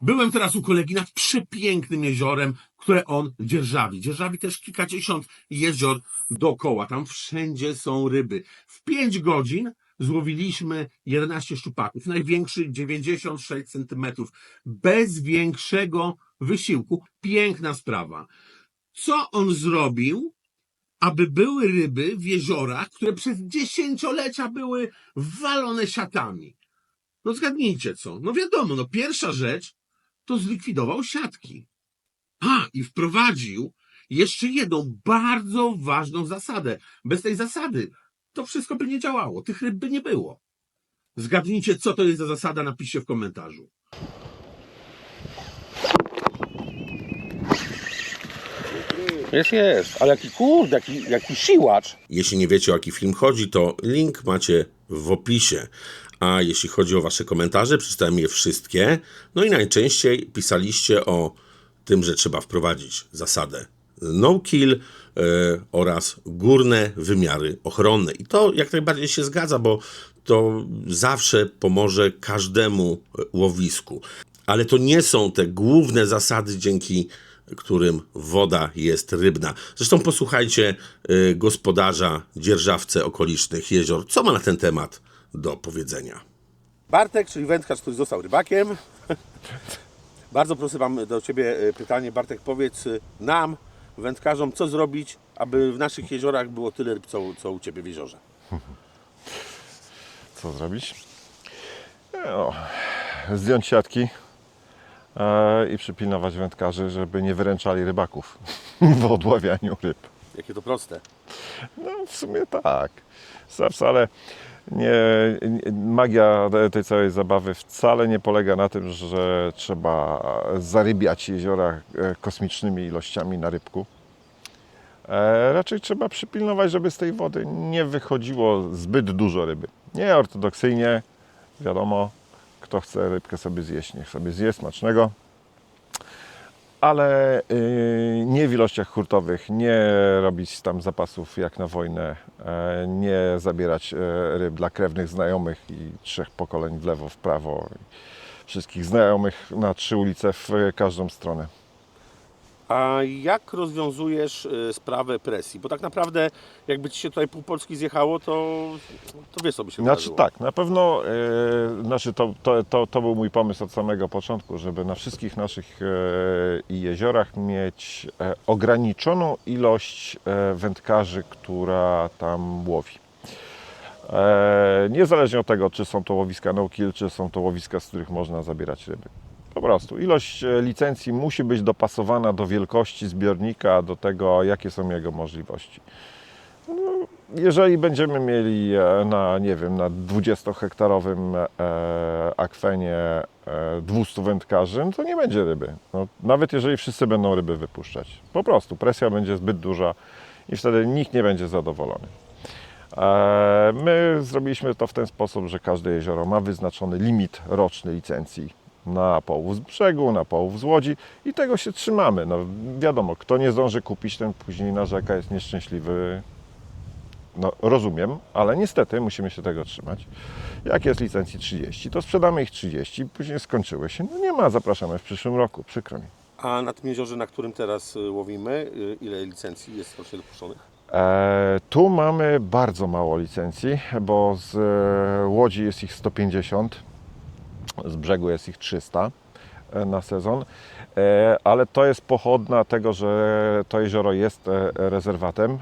Byłem teraz u kolegi nad przepięknym jeziorem, które on dzierżawi. Dzierżawi też kilkadziesiąt jezior dookoła. Tam wszędzie są ryby. W 5 godzin złowiliśmy 11 szczupaków. Największy 96 centymetrów. Bez większego wysiłku. Piękna sprawa. Co on zrobił, aby były ryby w jeziorach, które przez dziesięciolecia były walone siatami? No zgadnijcie co. No wiadomo, no pierwsza rzecz to zlikwidował siatki. A, i wprowadził jeszcze jedną bardzo ważną zasadę. Bez tej zasady to wszystko by nie działało, tych ryb by nie było. Zgadnijcie, co to jest za zasada, napiszcie w komentarzu. Jest, jest, ale jaki kurde, jaki, jaki siłacz. Jeśli nie wiecie o jaki film chodzi, to link macie w opisie. A jeśli chodzi o wasze komentarze, przeczytałem je wszystkie. No i najczęściej pisaliście o tym, że trzeba wprowadzić zasadę no kill e, oraz górne wymiary ochronne. I to jak najbardziej się zgadza, bo to zawsze pomoże każdemu e, łowisku. Ale to nie są te główne zasady, dzięki którym woda jest rybna. Zresztą posłuchajcie y, gospodarza, dzierżawcę okolicznych jezior, co ma na ten temat do powiedzenia. Bartek, czyli wędkarz, który został rybakiem. Bardzo proszę mam do Ciebie e, pytanie. Bartek, powiedz e, nam, wędkarzom, co zrobić, aby w naszych jeziorach było tyle ryb, co, co u Ciebie w jeziorze. co zrobić? No, zdjąć siatki e, i przypilnować wędkarzy, żeby nie wyręczali rybaków w odławianiu ryb. Jakie to proste. No w sumie tak. Wcale nie, magia tej całej zabawy wcale nie polega na tym, że trzeba zarybiać jeziora e, kosmicznymi ilościami na rybku. E, raczej trzeba przypilnować, żeby z tej wody nie wychodziło zbyt dużo ryby. Nie ortodoksyjnie, wiadomo, kto chce rybkę sobie zjeść, niech sobie zje smacznego. Ale y, nie w ilościach hurtowych, nie robić tam zapasów jak na wojnę, e, nie zabierać e, ryb dla krewnych znajomych i trzech pokoleń w lewo, w prawo. Wszystkich znajomych na trzy ulice w każdą stronę. A jak rozwiązujesz e, sprawę presji? Bo tak naprawdę, jakby Ci się tutaj pół Polski zjechało, to, to wiesz, co by się Znaczy wydarzyło. tak, na pewno e, znaczy to, to, to, to był mój pomysł od samego początku, żeby na wszystkich naszych e, jeziorach mieć e, ograniczoną ilość e, wędkarzy, która tam łowi. E, niezależnie od tego, czy są to łowiska no-kill, czy są to łowiska, z których można zabierać ryby. Po prostu ilość e, licencji musi być dopasowana do wielkości zbiornika, do tego, jakie są jego możliwości jeżeli będziemy mieli e, na, nie wiem, na 20-hektarowym e, akwenie e, 200 wędkarzy, no to nie będzie ryby. No, nawet jeżeli wszyscy będą ryby wypuszczać. Po prostu presja będzie zbyt duża i wtedy nikt nie będzie zadowolony. My zrobiliśmy to w ten sposób, że każde jezioro ma wyznaczony limit roczny licencji na połów z brzegu, na połów z łodzi i tego się trzymamy. No, wiadomo, kto nie zdąży kupić, ten później narzeka, jest nieszczęśliwy, no, rozumiem, ale niestety musimy się tego trzymać. Jak jest licencji 30, to sprzedamy ich 30, później skończyły się. No nie ma, zapraszamy w przyszłym roku, przykro mi. A na tym jeziorze, na którym teraz y, łowimy, y, ile licencji jest rocznie dopuszczonych? E, tu mamy bardzo mało licencji, bo z e, Łodzi jest ich 150, z brzegu jest ich 300 e, na sezon, e, ale to jest pochodna tego, że to jezioro jest e, rezerwatem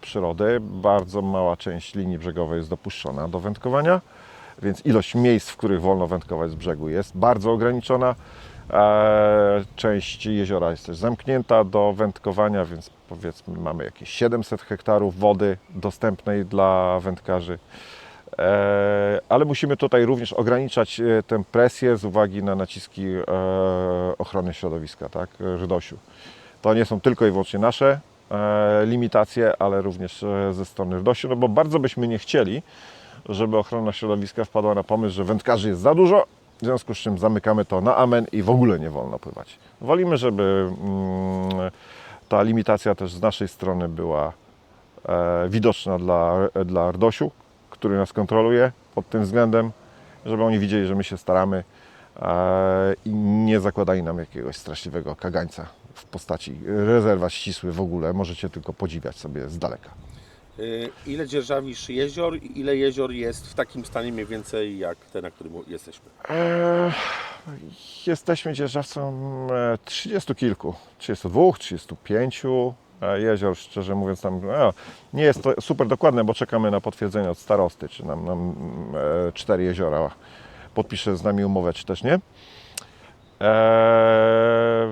przyrody. Bardzo mała część linii brzegowej jest dopuszczona do wędkowania, więc ilość miejsc, w których wolno wędkować z brzegu jest bardzo ograniczona. Część jeziora jest też zamknięta do wędkowania, więc powiedzmy mamy jakieś 700 hektarów wody dostępnej dla wędkarzy. E, Ale musimy tutaj również ograniczać e, tę presję z uwagi na naciski e, ochrony środowiska, tak, RDOŚ-u. To nie są tylko i wyłącznie nasze limitacje, ale również ze strony RDOŚ-u, no bo bardzo byśmy nie chcieli, żeby ochrona środowiska wpadła na pomysł, że wędkarzy jest za dużo, w związku z czym zamykamy to na amen i w ogóle nie wolno pływać. Wolimy, żeby mm, ta limitacja też z naszej strony była widoczna dla, dla RDOŚ-u, który nas kontroluje pod tym względem, żeby oni widzieli, że my się staramy e, i nie zakładali nam jakiegoś straszliwego kagańca w postaci rezerwat ścisły w ogóle. Możecie tylko podziwiać sobie z daleka. Y, Ile dzierżawisz jezior i ile jezior jest w takim stanie mniej więcej jak te, na którym jesteśmy? Eee, jesteśmy dzierżawcą e, 30 kilku, 32, 35 e, jezior, szczerze mówiąc tam no, nie jest to super dokładne, bo czekamy na potwierdzenie od starosty, czy nam, nam e, cztery jeziora podpisze z nami umowę, czy też nie. Eee,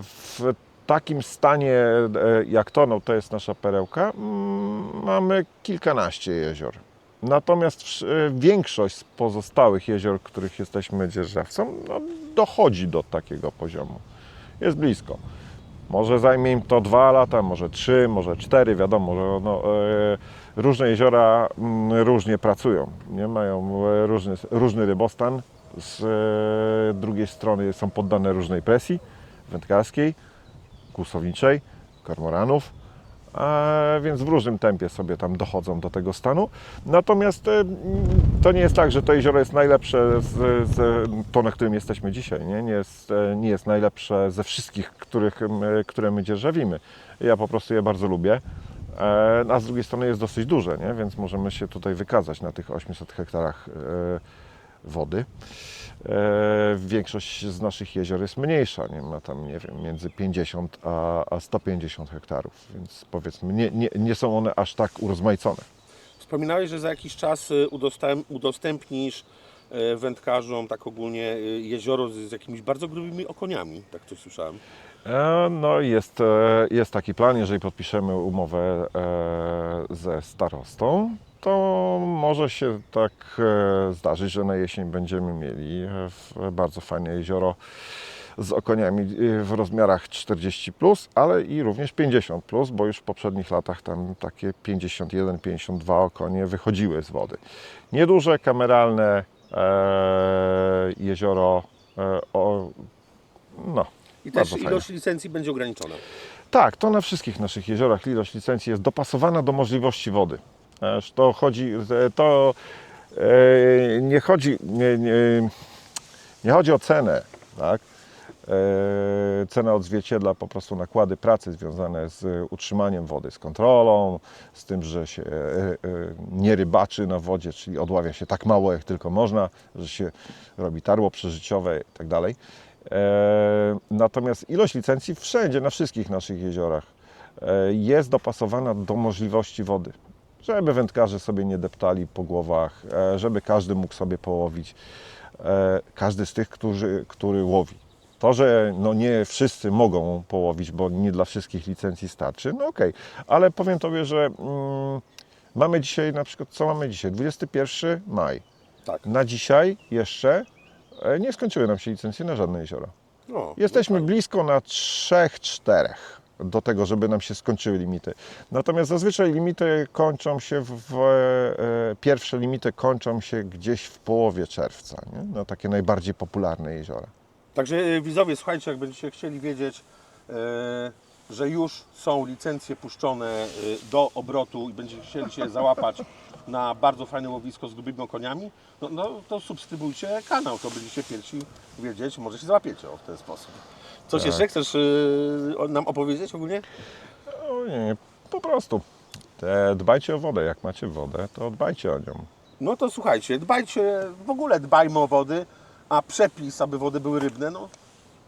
w takim stanie e, jak to, no to jest nasza perełka, mm, mamy kilkanaście jezior. Natomiast e, większość z pozostałych jezior, których jesteśmy dzierżawcą, no, dochodzi do takiego poziomu. Jest blisko. Może zajmie im to dwa lata, może trzy, może cztery, wiadomo, że no, e, różne jeziora mm, różnie pracują, nie mają e, różny, różny rybostan. Z e, drugiej strony są poddane różnej presji wędkarskiej, kłusowniczej, kormoranów, więc w różnym tempie sobie tam dochodzą do tego stanu. Natomiast e, to nie jest tak, że to jezioro jest najlepsze z, z to, na którym jesteśmy dzisiaj. Nie? Nie, jest, e, nie jest najlepsze ze wszystkich, których, e, które my dzierżawimy. Ja po prostu je bardzo lubię. E, A z drugiej strony jest dosyć duże, nie? więc możemy się tutaj wykazać na tych 800 hektarach e, wody. E, Większość z naszych jezior jest mniejsza, nie ma tam, nie wiem, między 50 a, a 150 hektarów, więc powiedzmy, nie, nie, nie są one aż tak urozmaicone. Wspominałeś, że za jakiś czas y, udostęp, udostępnisz y, wędkarzom tak ogólnie y, jezioro z, z jakimiś bardzo grubymi okoniami, tak coś słyszałem. E, No jest, e, jest taki plan, jeżeli podpiszemy umowę e, ze starostą, to może się tak zdarzyć, że na jesień będziemy mieli bardzo fajne jezioro z okoniami w rozmiarach 40, plus, ale i również 50, plus, bo już w poprzednich latach tam takie 51-52 okonie wychodziły z wody. Nieduże, kameralne e, jezioro. E, o, no, I też ilość licencji będzie ograniczona. tak, to na wszystkich naszych jeziorach ilość licencji jest dopasowana do możliwości wody. To chodzi, to e, nie chodzi, nie, nie, nie chodzi o cenę, tak? E, Cena odzwierciedla po prostu nakłady pracy związane z utrzymaniem wody, z kontrolą, z tym, że się e, e, nie rybaczy na wodzie, czyli odławia się tak mało, jak tylko można, że się robi tarło przeżyciowe i tak dalej. E, Natomiast ilość licencji wszędzie, na wszystkich naszych jeziorach e, jest dopasowana do możliwości wody. Żeby wędkarze sobie nie deptali po głowach, e, żeby każdy mógł sobie połowić. E, Każdy z tych, którzy, który łowi. To, że no nie wszyscy mogą połowić, bo nie dla wszystkich licencji starczy, no okej. Ale powiem Tobie, że mm, mamy dzisiaj na przykład, co mamy dzisiaj? 21 maj. Tak. Na dzisiaj jeszcze e, nie skończyły nam się licencje na żadne jeziora. No, Jesteśmy blisko na 3-4 do tego, żeby nam się skończyły limity. Natomiast zazwyczaj limity kończą się w, e, pierwsze limity kończą się gdzieś w połowie czerwca, nie? No, takie najbardziej popularne jeziora. Także y, widzowie, słuchajcie, jak będziecie chcieli wiedzieć, e, że już są licencje puszczone y, do obrotu i będziecie chcieli się załapać na bardzo fajne łowisko z grubymi okoniami, no, no to subskrybujcie kanał, to będziecie pierwsi wiedzieć, może się załapiecie o, w ten sposób. Coś jeszcze chcesz y, o- nam opowiedzieć ogólnie? No, nie, nie, po prostu e, dbajcie o wodę. Jak macie wodę, to dbajcie o nią. No to słuchajcie, dbajcie, w ogóle dbajmy o wody, a przepis, aby wody były rybne, no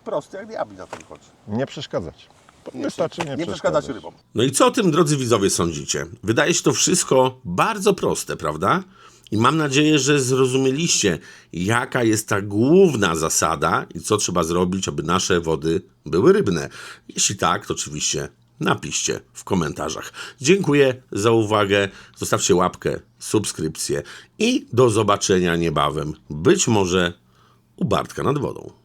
prosty jak diabli na to wychodzi. Nie przeszkadzać. Wystarczy nie, nie przeszkadzać przeszkadzać. rybom. No i co o tym, drodzy widzowie, sądzicie? Wydaje się to wszystko bardzo proste, prawda? I mam nadzieję, że zrozumieliście, jaka jest ta główna zasada i co trzeba zrobić, aby nasze wody były rybne. Jeśli tak, to oczywiście napiszcie w komentarzach. Dziękuję za uwagę. Zostawcie łapkę, subskrypcję i do zobaczenia niebawem. Być może u Bartka nad wodą.